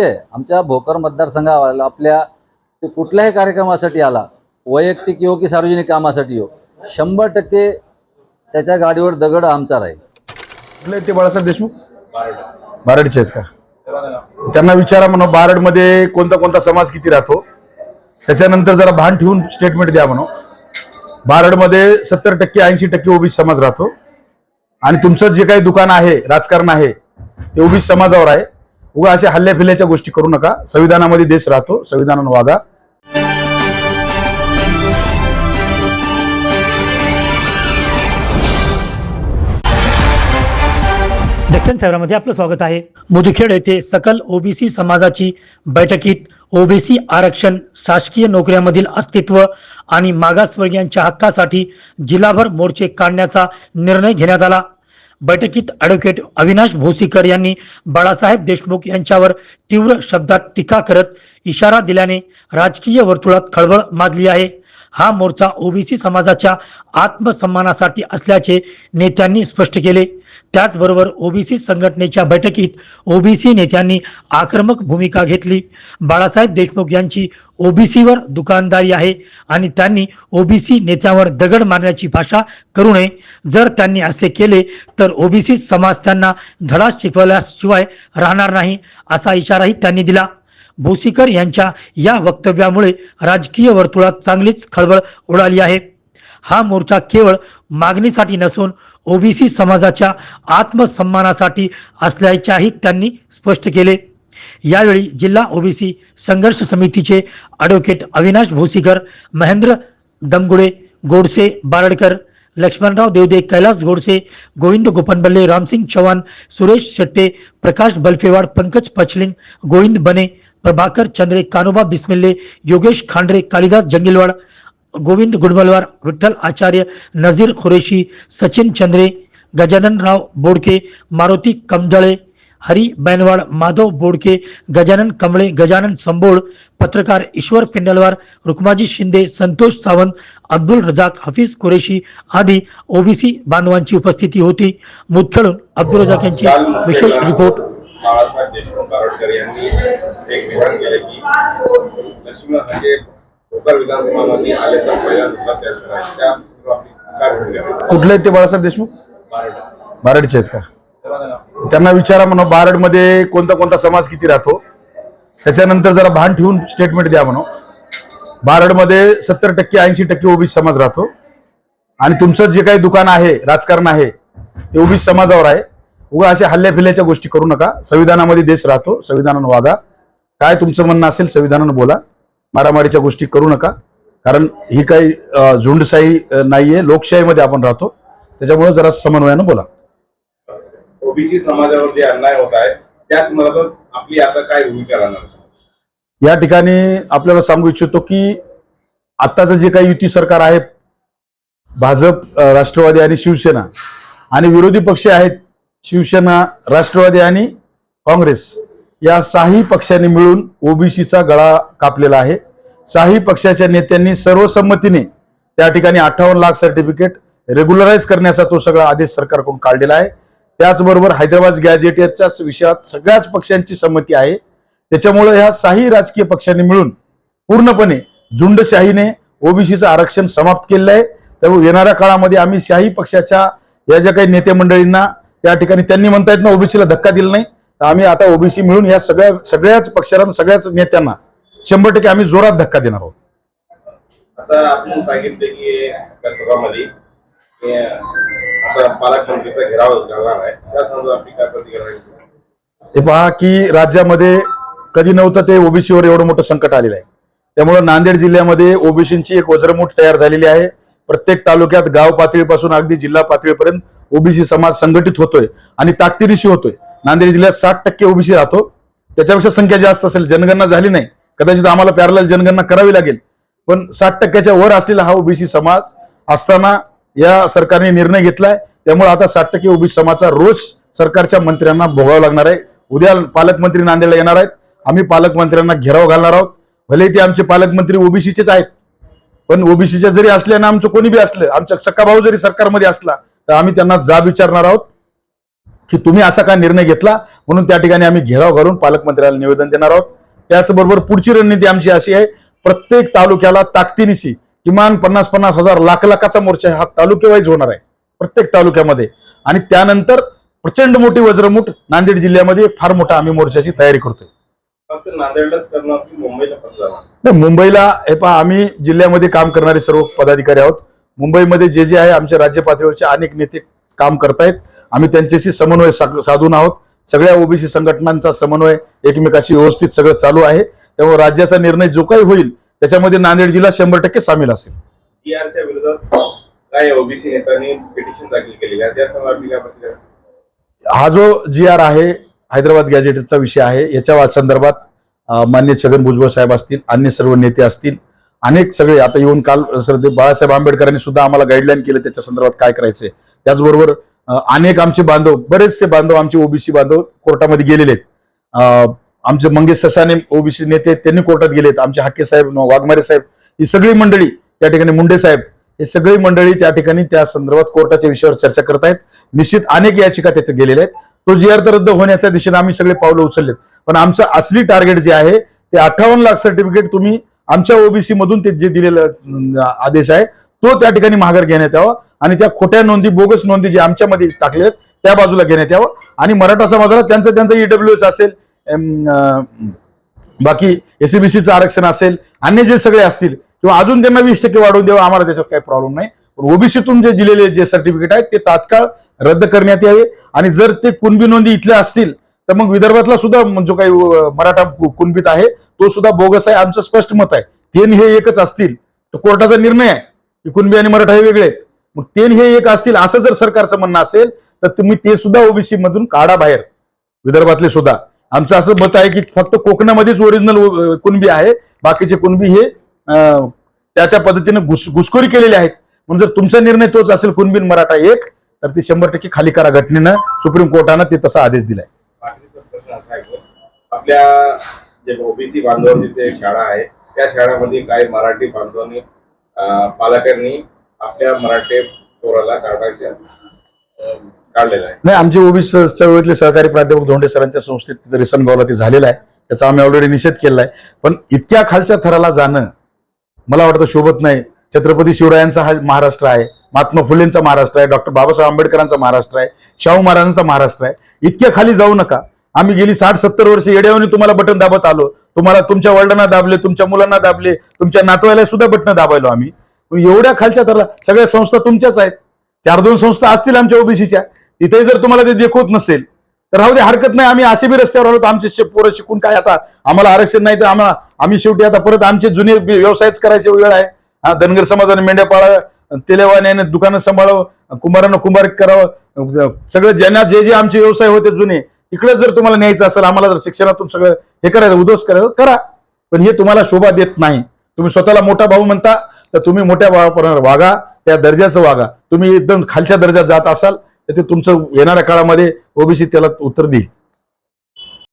आहे आमच्या भोकर मतदारसंघाला आपल्या ते कुठल्याही कार्यक्रमासाठी आला वैयक्तिक येऊ की सार्वजनिक कामासाठी येऊ शंभर टक्के त्याच्या गाडीवर दगड आमचा राहील. कुठले आहेत ते बाळासाहेब देशमुख? बारडचे आहेत का? त्यांना विचारा म्हणा बारडमध्ये कोणता कोणता समाज किती राहतो? त्याच्यानंतर जरा भान ठेवून स्टेटमेंट द्या म्हणा. बारडमध्ये सत्तर टक्के ऐंशी टक्के ओबीसी समाज राहतो. आणि तुमचं जे काही दुकान आहे राजकारण आहे ते ओबीसी समाजावर आहे. उगा अशा हल्ल्या फिल्ल्याच्या गोष्टी करू नका. संविधानामध्ये देश राहतो संविधानानं वागा. दक्षिण शहरामध्ये आपलं स्वागत आहे. मुदखेड येथे सकल ओबीसी समाजाची बैठकीत ओबीसी आरक्षण शासकीय नोकऱ्यामधील अस्तित्व आणि मागासवर्गीयांच्या हक्कासाठी जिल्हाभर मोर्चे काढण्याचा निर्णय घेण्यात आला. बैठकीत ॲडव्होकेट अविनाश भोसीकर यांनी बाळासाहेब देशमुख यांच्यावर तीव्र शब्दात टीका करत इशारा दिल्याने राजकीय वर्तुळात खळबळ माजली आहे. हा मोर्चा ओबीसी समाजाच्या आत्मसन्मानासाठी असल्याचे नेत्यांनी स्पष्ट केले. त्याचबरोबर ओबीसी संघटनेच्या बैठकीत ओबीसी नेत्यांनी आक्रमक भूमिका घेतली. बाळासाहेब देशमुख यांची ओबीसीवर दुकानदारी आहे आणि त्यांनी ओबीसी नेत्यावर दगड मारण्याची भाषा करू नये. जर त्यांनी असे केले तर ओबीसी समाज त्यांना धडा शिकवल्याशिवाय राहणार नाही असा इशाराही त्यांनी दिला. भोसीकर यांच्या या वक्तव्यामुळे राजकीय वर्तुळात चांगलीच खळबळ उडाली आहे. हा मोर्चा केवळ मागणीसाठी नसून ओबीसी समाजाच्या आत्मसन्मानासाठी असल्याच्याही त्यांनी स्पष्ट केले. यावेळी जिल्हा ओबीसी संघर्ष समितीचे ॲडव्होकेट अविनाश भोसीकर महेंद्र दमगुडे गोडसे बारडकर लक्ष्मणराव देवदे कैलास गोडसे गोविंद गोपनबल्ले रामसिंग चव्हाण सुरेश शेट्टे प्रकाश बल्फेवाड पंकज पचलिंग गोविंद बने प्रभाकर चंद्रे कानोबा बिस्मिल्ले योगेश खांडरे कालिदास जंगिलवाड गोविंद गुडमलवार विठ्ठल आचार्य नझीर खुरेशी सचिन चंद्रे गजाननराव बोडके मारुती कमजळे हरी बैनवाड माधव बोडके गजानन कमळे गजानन संबोळ पत्रकार ईश्वर पिंडलवार रुक्माजी शिंदे संतोष सावंत अब्दुल रजाक हफीज कुरेशी आदी ओबीसी बांधवांची उपस्थिती होती. मुदखेडून अब्दुल रजाक यांची विशेष रिपोर्ट. बाळासाहेब देशमुख बारोडकर यांनी एक विधान केले की लक्ष्मण हाके भोकर विधानसभामध्ये आले तर पहिल्या सुद्धा त्या? कुठले ते बाळासाहेब देशमुख? बारोड. बारडचे आहेत का? त्यांना विचारा म्हणा बारडमध्ये कोणता कोणता समाज किती राहतो? त्याच्यानंतर जरा भान ठेवून स्टेटमेंट द्या म्हणा. बारडमध्ये सत्तर टक्के ऐंशी टक्के ओबीसी समाज राहतो. आणि तुमचं जे काही दुकान आहे राजकारण आहे ते ओबीसी समाजावर आहे. उगा अशा हल्ल्या फिल्ल्याच्या गोष्टी करू नका. संविधानामध्ये देश राहतो संविधानानं वागा. काय तुमचं म्हणणं असेल संविधानानं बोला. मारामारीच्या गोष्टी करू नका. कारण ही काही झुंडशाही नाहीये लोकशाहीमध्ये आपण राहतो. त्याच्यामुळे जरा समन्वयानं बोला. ओबीसी समाजावर जे अन्याय होत आहे. त्या संदर्भात आपली आता काय भूमिका राहणार? या ठिकाणी आपल्याला सांगू इच्छितो की आत्ताचं जे काही युती सरकार आहे भाजप राष्ट्रवादी आणि शिवसेना आणि विरोधी पक्ष आहेत शिवसेना राष्ट्रवादी आणि काँग्रेस या साही पक्षांनी मिळून ओबीसीचा गळा कापलेला आहे. साही पक्षाच्या नेत्यांनी सर्वसंमतीने त्या ठिकाणी अठ्ठावन्न लाख सर्टिफिकेट रेग्युलराईज करण्याचा तो सगळा आदेश सरकारकडून काढलेला आहे. त्याचबरोबर हैदराबाद गॅजेटियरच्याच विषयात सगळ्याच पक्षांची संमती आहे. त्याच्यामुळे ह्या साही राजकीय पक्षांनी मिळून पूर्णपणे झुंडशाहीने ओबीसीचं आरक्षण समाप्त केलेलं आहे. त्यामुळे येणाऱ्या काळामध्ये आम्ही शाही पक्षाच्या या ज्या काही नेते मंडळींना त्या ठिकाणी त्यांनी म्हणतायत ना ओबीसीला धक्का दिला नाही. तर आम्ही आता ओबीसी मिळून या सगळ्या सगळ्याच पक्षांना सगळ्याच नेत्यांना शंभर टक्के आम्ही जोरात धक्का देणार आहोत. आता आपण सांगितले की सभामध्ये की आता पालकमंत्रीचा घेराव करणार आहे. त्या संदर्भात आपली काय प्रतिक्रिया राहील? हे पहा की राज्यामध्ये कधी नव्हतं ते ओबीसीवर एवढं मोठं संकट आलेलं आहे. त्यामुळे नांदेड जिल्ह्यामध्ये ओबीसीची एक वज्रमूठ तयार झालेली आहे. प्रत्येक तालुक्यात गाव पातळीपासून अगदी जिल्हा पातळीपर्यंत ओबीसी समाज संघटित होतोय आणि ताकदीनिशी होतोय. नांदेड जिल्ह्यात साठ टक्के ओबीसी राहतो. त्याच्यापेक्षा संख्या जास्त असेल जनगणना झाली नाही. कदाचित आम्हाला पॅरल जनगणना करावी लागेल. पण साठ टक्क्याच्या वर असलेला हा ओबीसी समाज असताना या सरकारने निर्णय घेतलाय. त्यामुळे आता साठ टक्के ओबीसी समाजाचा रोष सरकारच्या मंत्र्यांना भोगावा लागणार आहे. उद्या पालकमंत्री नांदेडला येणार आहेत. आम्ही पालकमंत्र्यांना घेराव घालणार आहोत. भले ते आमचे पालकमंत्री ओबीसीचेच आहेत. पण ओबीसीच्या जरी असल्या ना आमचं कोणी बी असलं आमच्या सक्का भाऊ जरी सरकारमध्ये असला तर आम्ही त्यांना जाब विचारणार आहोत की तुम्ही असा का निर्णय घेतला? म्हणून त्या ठिकाणी आम्ही घेराव घालून पालकमंत्र्याला निवेदन देणार आहोत. त्याचबरोबर पुढची रणनीती आमची अशी आहे प्रत्येक तालुक्याला ताकदीनिशी किमान पन्नास पन्नास हजार लाख लाखाचा मोर्चा हा तालुकेवाईज होणार आहे प्रत्येक तालुक्यामध्ये. आणि त्यानंतर प्रचंड मोठी वज्रमूठ नांदेड जिल्ह्यामध्ये फार मोठा आम्ही मोर्चाची तयारी करतोय. मुंबईला हे पहा आम्ही जिल्ह्यामध्ये काम करणारे सर्व पदाधिकारी आहोत. मुंबईमध्ये जे जे आहे आमच्या राज्य पातळीवरचे अनेक नेते काम करतायत. आम्ही त्यांच्याशी समन्वय साधून आहोत. सगळ्या ओबीसी संघटनांचा समन्वय एकमेकाशी व्यवस्थित सगळं चालू आहे. त्यामुळे राज्याचा निर्णय जो काही होईल त्याच्यामध्ये नांदेड जिल्हा शंभर टक्के सामील असेल. हा जो जी आर आहे हैदराबाद गॅजेटचा विषय आहे. याच्या वा- संदर्भात मान्य छगन भुजबळ साहेब असतील अन्य सर्व नेते असतील अनेक सगळे आता येऊन काल श्रद्धे बाळासाहेब आंबेडकरांनी सुद्धा आम्हाला गाईडलाईन केलं त्याच्या संदर्भात काय करायचंय. त्याचबरोबर अनेक आमचे बांधव बरेचसे बांधव आमचे ओबीसी बांधव कोर्टामध्ये गेलेले आहेत. आमचे मंगेश ससाने ओबीसी नेते त्यांनी कोर्टात गेलेत. आमचे हाके साहेब वाघमारे साहेब ही सगळी मंडळी त्या ठिकाणी मुंडे साहेब हे सगळी मंडळी त्या ठिकाणी त्या संदर्भात कोर्टाच्या विषयावर चर्चा करत आहेत. निश्चित अनेक याचिका त्याचे गेलेल्या आहेत. तो जी आर रद्द होण्याच्या दिशेने आम्ही सगळे पावलं उचललेत. पण आमचं असली टार्गेट जे आहे ते अठ्ठावन्न लाख सर्टिफिकेट तुम्ही आमच्या ओबीसी मधून ते जे दिलेलं आदेश आहे तो त्या ठिकाणी माघार घेण्यात यावा आणि त्या खोट्या नोंदी बोगस नोंदी जे आमच्यामध्ये टाकले आहेत त्या बाजूला घेण्यात यावं. आणि मराठा समाजाला त्यांचं त्यांचं ईडब्ल्यू एस असेल बाकी एसीबीसीचं आरक्षण असेल अन्य जे सगळे असतील किंवा अजून त्यांना वीस टक्के वाढवून द्यावं आम्हाला त्याच्यात काही प्रॉब्लेम नाही. पण ओबीसीतून जे दिलेले जे सर्टिफिकेट आहेत ते तात्काळ रद्द करण्यात यावे. आणि जर ते कुणबी नोंदी इथल्या असतील तर मग विदर्भातला सुद्धा जो काही मराठा कुणबीत आहे तो सुद्धा बोगस आहे आमचं स्पष्ट मत आहे. तेन हे एकच असतील तर कोर्टाचा निर्णय आहे की कुणबी आणि मराठा हे वेगळे आहेत. मग तेन हे एक असतील असं जर सरकारचं म्हणणं असेल तर तुम्ही ते सुद्धा ओबीसी मधून काढा बाहेर विदर्भातले सुद्धा. आमचं असं मत आहे की फक्त कोकणामध्येच ओरिजिनल कुणबी आहे बाकीचे कुणबी हे त्या त्या पद्धतीने घुस घुसखोरी केलेली आहेत. म्हणून जर तुमचा निर्णय तोच असेल कुणबीन मराठा एक तर ते शंभर टक्के खाली करा घटनेनं सुप्रीम कोर्टानं ते तसा आदेश दिलाय बाकीचा प्रश्न असा आहे की आपल्या जे ओबीसी बांधवांची जे शाळा आहे त्या शाळामध्ये काही मराठी बांधवांनी पालकांनी आपल्या मराठी पोराला काढायच्या काढलेलं आहे. नाही आमचे ओबीसी चळवळीतले सहकारी प्राध्यापक धोंडे सरांच्या संस्थेत रिसन रिसनगावला ते झालेलं आहे. त्याचा आम्ही ऑलरेडी निषेध केलेला आहे. पण इतक्या खालच्या थराला जाणं मला वाटतं शोभत नाही. छत्रपती शिवरायांचा हा महाराष्ट्र आहे महात्मा फुलेंचा महाराष्ट्र आहे डॉक्टर बाबासाहेब आंबेडकरांचा महाराष्ट्र आहे शाहू महाराजांचा महाराष्ट्र आहे. इतक्या खाली जाऊ नका. आम्ही गेली साठ सत्तर वर्ष येड्यावरून तुम्हाला बटन दाबत आलो. तुम्हाला तुमच्या वडिलांना दाबले तुमच्या मुलांना दाबले तुमच्या नातवायला सुद्धा बटन दाबायलो आम्ही. एवढ्या खालच्या थराला सगळ्या संस्था तुमच्याच आहेत. चार दोन संस्था असतील आमच्या ओबीसीच्या. तिथे जर तुम्हाला ते देखवत नसेल तर राहू दे हरकत नाही. आम्ही असे बी रस्त्यावर आलो तर आमचे पोरं शिकून काय आता? आम्हाला आरक्षण नाही तर आम्हाला आम्ही शेवटी आता परत आमचे जुने व्यवसायच करायचे वेळ आहे. हा धनगर समाजाने मेंढ्या पाळा तेलेवाने दुकानं सांभाळावं कुंभारानं कुंभार करावं. सगळं ज्यांना जे जे आमचे व्यवसाय होते जुने इकडे जर तुम्हाला न्यायचं असेल आम्हाला जर शिक्षणातून सगळं हे करायचं उद्ध्वस्त करायचं करा. पण हे तुम्हाला शोभा देत नाही. तुम्ही स्वतःला मोठा भाऊ म्हणता तर तुम्ही मोठ्या भावाप्रमाणे वागा त्या दर्जाचं वागा. तुम्ही एकदम खालच्या दर्जात जात असाल तर ते तुमचं येणाऱ्या काळामध्ये ओबीसी त्याला उत्तर देईल.